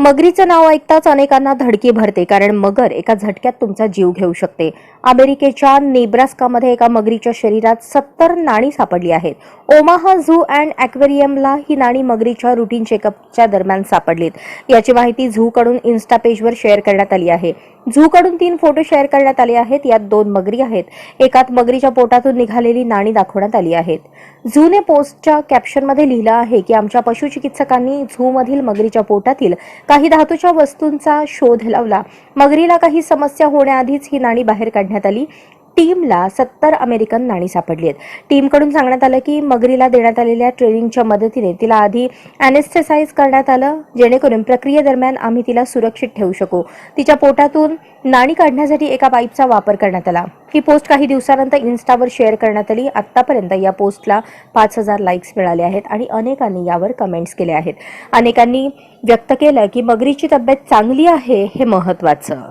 मगरीचं नाव ऐकताच अनेकांना धडकी भरते कारण मगर एका झटक्यात तुमचा जीव घेऊ शकते. अमेरिकेच्या नेब्रास्कामध्ये एका मगरीच्या शरीरात सत्तर नाणी सापडली आहेत. ओमाहा झू अँड अॅक्वेरियमला ही नाणी मगरीच्या रुटीन चेकअपच्या दरम्यान सापडलीत. याची माहिती झूकडून इन्स्टा पेजवर शेअर करण्यात आली आहे. झूकडून तीन फोटो शेअर करण्यात आले आहेत. यात दोन मगरी आहेत. एकात मगरीच्या पोटातून निघालेली नाणी दाखवण्यात आली आहेत. झूने पोस्टच्या कॅप्शनमध्ये लिहिलं आहे की आमच्या पशुचिकित्सकांनी झूमधील मगरीच्या पोटातील काही धातूच्या वस्तूंचा शोध लावला. मगरीला काही समस्या होण्याआधीच ही नाणी बाहेर काढण्यात आली. टीमला सत्तर अमेरिकन नाणी सापडली आहेत. टीमकडून सांगण्यात आलं की मगरीला देण्यात आलेल्या ट्रेनिंगच्या मदतीने तिला आधी अनेस्थेसाइज करण्यात आलं जेणेकरून प्रक्रियेदरम्यान आम्ही तिला सुरक्षित ठेवू शकू. तिच्या पोटातून नाणी काढण्यासाठी एका पाईपचा वापर करण्यात आला. ही पोस्ट काही दिवसानंतर इन्स्टावर शेअर करण्यात आली. आत्तापर्यंत या पोस्टला पाच हजार लाईक्स मिळाले आहेत आणि अनेकांनी यावर कमेंट्स केले आहेत. अनेकांनी व्यक्त केलं की मगरीची तब्येत चांगली आहे हे महत्वाचं